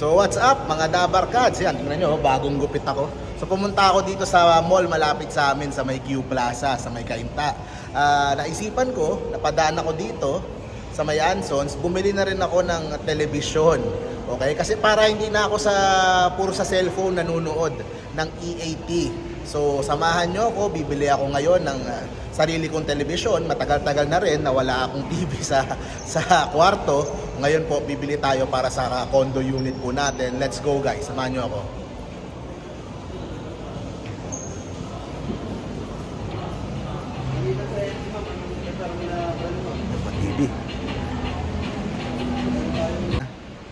So what's up mga Dabar Cats? Yan, tingnan nyo, bagong gupit ako. So pumunta ako dito sa mall malapit sa amin sa may Q Plaza, sa may Kainta. Ah, naisipan ko, napadaan ako dito sa may Ansons, bumili na rin ako ng telebisyon. Okay? Kasi para hindi na ako sa puro sa cellphone nanonood ng EAT. So samahan nyo ako, bibili ako ngayon ng ah, sarili kong telebisyon. Matagal-tagal na rin na wala akong TV sa sa kwarto. Ngayon po bibili tayo para sa condo unit po natin. Let's go guys, samahan nyo ako.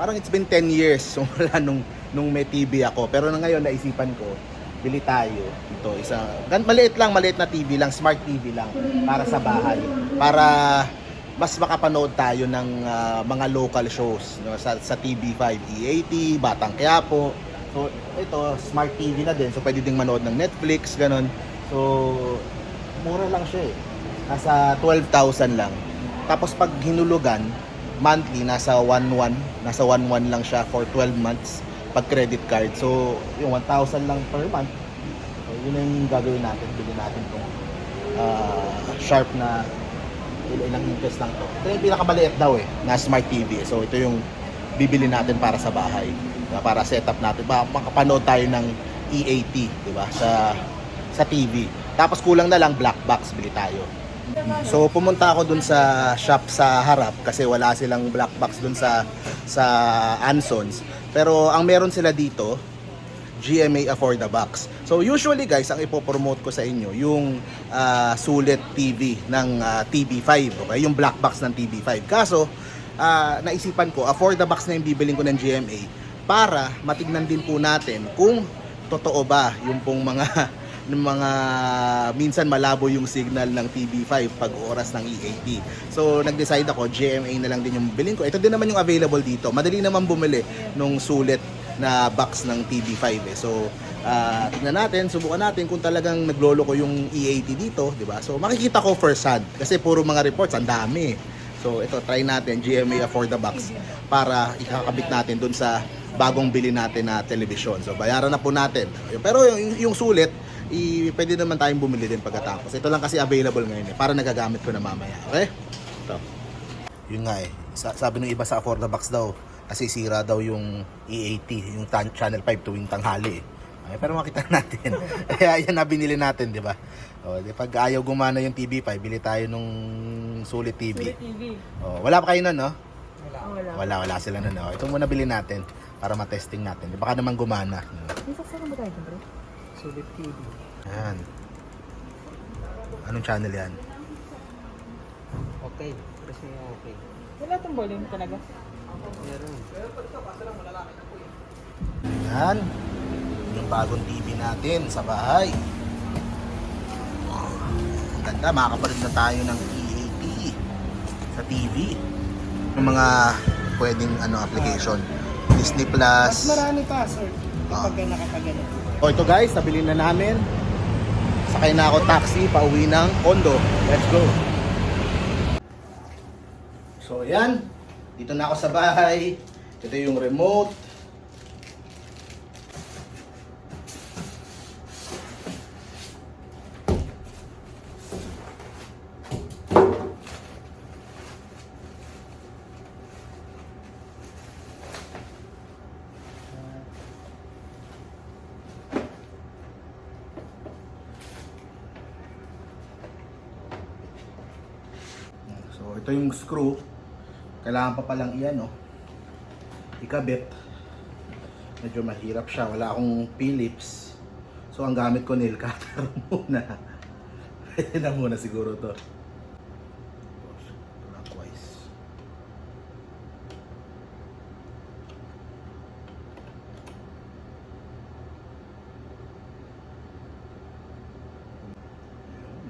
Parang it's been 10 years mula nung, nung may TV ako. Pero na ngayon, naisipan ko, bili tayo. Ito, isa, maliit lang, maliit na TV lang, smart TV lang, para sa bahay. Para mas makapanood tayo ng ah, mga local shows no, sa, sa TV5, EAT, Batang Quiapo. So, ito, smart TV na din. So, pwede ding manood ng Netflix, ganun. So, mura lang siya eh. Nasa 12,000 lang. Tapos pag hinulugan, monthly, nasa 1,1. Nasa 1,1 lang siya for 12 months pag credit card. So, yung 1,000 lang per month. So, yun na yung gagawin natin. Bili natin itong ah, sharp na ilang inches lang to. Ito yung pinakamaliit daw eh, na smart TV. So, ito yung bibili natin para sa bahay. Para setup natin. Ba, makapanood tayo ng EAT, di ba? Sa sa TV. Tapos kulang na lang black box bili tayo. So pumunta ako dun sa shop sa harap kasi wala silang black box dun sa sa Ansons. Pero ang meron sila dito, GMA Afford the Box. So usually guys, ang ipopromote ko sa inyo yung ah, sulit TV ng ah, TV5, okay? Yung black box ng TV5. Kaso ah, naisipan ko, afford the box na yung bibiling ko ng GMA para matignan din po natin kung totoo ba yung pong mga ng mga minsan malabo yung signal ng TV5 pag oras ng EAT. So nag-decide ako GMA na lang din yung bilhin ko. Ito din naman yung available dito. Madali naman bumili nung sulit na box ng TV5 eh. So ah, tingnan natin, subukan natin kung talagang naglolo ko yung EAT dito, 'di ba? So makikita ko first hand kasi puro mga reports ang dami. So ito try natin GMA afford the box para ikakabit natin dun sa bagong bili natin na television. So bayaran na po natin. Pero yung, yung sulit, i, pwede naman tayong bumili din pagkatapos. Ito lang kasi available ngayon eh, para nagagamit ko na mamaya. Okay? Ito. Yun nga eh. Sa, sabi ng iba sa afford the box daw, kasi sira daw yung EAT, yung tan- channel 5 tuwing tanghali eh. Ay, pero makita natin. Kaya yan na binili natin, di ba? O, di, pag ayaw gumana yung TV5, bili tayo nung sulit TV. Sulit TV. O, wala pa kayo nun, no? Wala. Wala. Wala, wala sila nun. O, ito muna bili natin para matesting natin. Baka naman gumana. May sasama ba tayo bro? Sulit TV. Yan. Anong channel yan? Okay, kasi okay. Wala itong volume talaga. Meron. Yan. Yung bagong TV natin sa bahay. Ang ganda, makakapalit na tayo ng EAT sa TV. Yung mga pwedeng ano application. Disney Mas Plus. marami pa, sir. Ah. Kapag nakapagano. O ito guys, nabili na namin. Sakay na ako taxi, pauwi ng condo. Let's go. So yan, dito na ako sa bahay. Ito yung remote. So ito yung screw. Kailangan pa palang iyan, no? Ikabit. Medyo mahirap siya. Wala akong Phillips. So ang gamit ko nail cutter muna. Pwede na muna siguro to. Clockwise.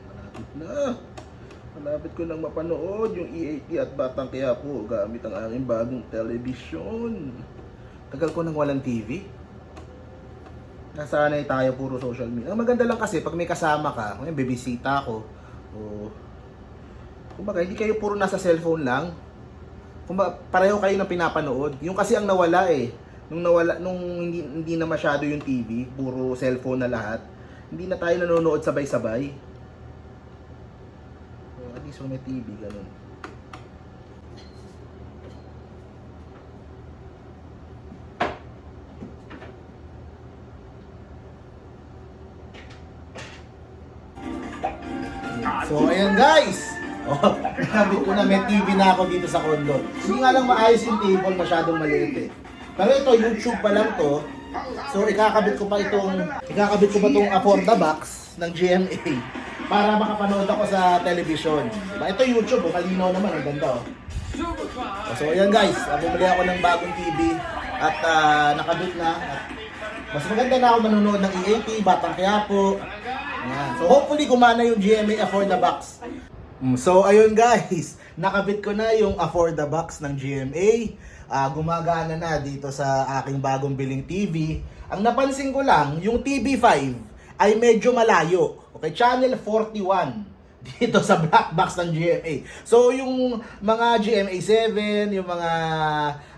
Malapit na. Malapit ko nang mapanood yung EAT at Batang Quiapo gamit ang aking bagong television. Tagal ko nang walang TV. Nasanay tayo puro social media. Ang maganda lang kasi pag may kasama ka, kung bibisita ako, o kumbaga hindi kayo puro nasa cellphone lang. Kumbaga pareho kayo ng pinapanood. Yung kasi ang nawala eh, nung nawala nung hindi hindi na masyado yung TV, puro cellphone na lahat. Hindi na tayo nanonood sabay-sabay. At least may TV ganun. So, ayan guys! Oh, nakabit ko na may TV na ako dito sa condo. Hindi nga lang maayos yung table, masyadong maliit eh. Pero ito, YouTube pa lang to. So, ikakabit ko pa itong, ikakabit ko pa itong Afforda Box ng GMA para makapanood ako sa television. Diba? Ito YouTube, oh, malinaw naman, ang ganda oh. So, ayan guys, ah, bumili ako ng bagong TV at ah, nakabit na. At mas maganda na ako manonood ng EAP, Batang Quiapo. Ayan. So, hopefully gumana yung GMA Afforda Box. Mm, So, ayun guys, nakabit ko na yung Afforda Box ng GMA. Ah, gumagana na dito sa aking bagong biling TV. Ang napansin ko lang, yung TV5 ay medyo malayo. Okay, channel 41 dito sa black box ng GMA. So, yung mga GMA 7, yung mga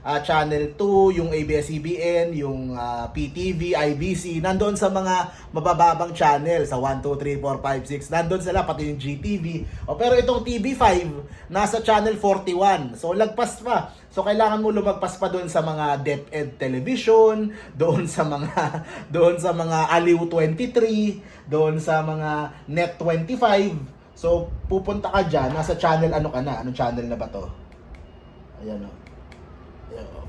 ah, Channel 2, yung ABS-CBN, yung ah, PTV, IBC, nandoon sa mga mabababang channel, sa 1, 2, 3, 4, 5, 6, nandoon sila, pati yung GTV. O, pero itong TV5, nasa Channel 41. So, lagpas pa. So, kailangan mo lumagpas pa doon sa mga DepEd Television, doon sa mga, doon sa mga Aliw 23, doon sa mga Net 25, So, pupunta ka dyan, nasa channel ano ka na? Anong channel na ba to? Ayan o.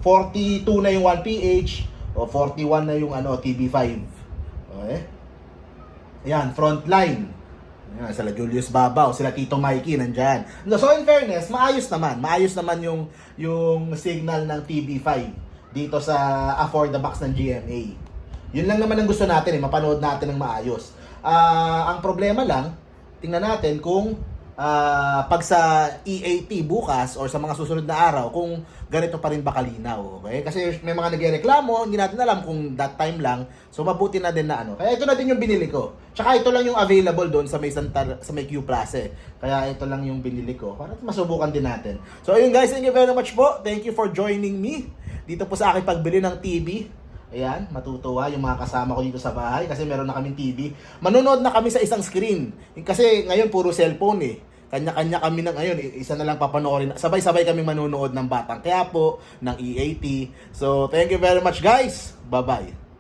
42 na yung 1PH o 41 na yung ano, TV5. Okay? Ayan, frontline. Ayan, sila Julius Babaw, sila Tito Mikey nandyan. No, So in fairness, maayos naman. Maayos naman yung yung signal ng TV5 dito sa Afford the Box ng GMA. Yun lang naman ang gusto natin eh, mapanood natin ng maayos. Ah, ang problema lang, tingnan natin kung ah, pag sa EAT bukas or sa mga susunod na araw kung ganito pa rin ba kalinaw. Okay? Kasi may mga nagreklamo, hindi natin alam kung that time lang. So mabuti na din na ano. Kaya ito na din yung binili ko. Tsaka ito lang yung available doon sa may Santa, sa may Q Plus eh. Kaya ito lang yung binili ko. Para masubukan din natin. So ayun guys, thank you very much po. Thank you for joining me dito po sa aking pagbili ng TV. Ayan, matutuwa yung mga kasama ko dito sa bahay kasi meron na kaming TV. Manonood na kami sa isang screen. Kasi ngayon puro cellphone eh. Kanya-kanya kami na ngayon, isa na lang papanoorin. Sabay-sabay kami manonood ng Batang Quiapo, ng EAT. So, thank you very much guys. Bye-bye.